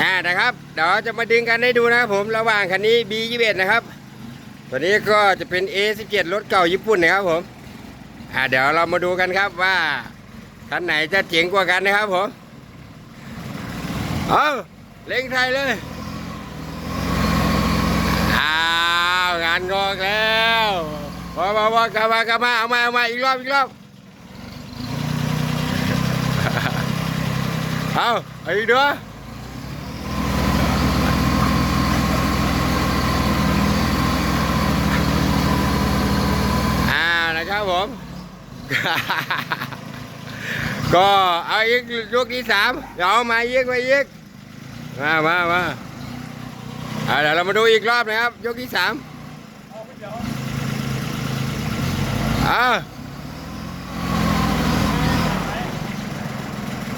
อ่านะครับ เดี๋ยวจะมาดึงกันให้ดูนะครับผมระหว่างคันนี้ B21 นะครับ ตัวนี้ก็จะเป็น A17 รถเก่าญี่ปุ่นนะครับผมอ่าเดี๋ยวเรามาดูกันครับว่าคันไหนจะเจ๋งกว่ากันนะครับผมเอาเล็งไทยเลยอ้าวงานงอกแล้วมามามากลับมากลับมาเอามาเอามาอีกรอบอีกรอบเอาเอาอีกด้วยอ่านะ ครับผม ก็เอาอีกยกที่สามเดี๋ยวเอามาอีกมาอีกมามามาเดี๋ยวเรามาดูอีกรอบนะครับ ยกที่สามอ่า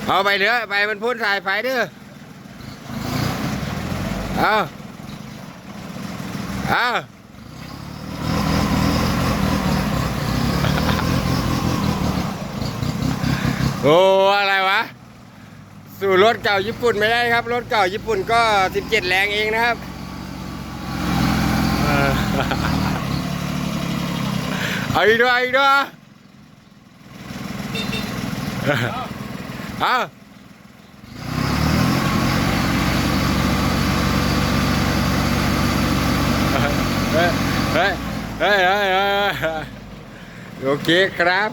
เอาไปเด้อไปมันพ่นสายไฟเด้อเอาเอา โอ้อะไรวะ สู่รถเก่าญี่ปุ่นไม่ได้ครับ รถเก่าญี่ปุ่นก็ 17 แรงเองนะครับเอาอีกด้วยเอาอีกด้วยเอาเฮ้ยเฮ้ยเฮ้ยเฮ้ยเฮ้ยโอเคครับ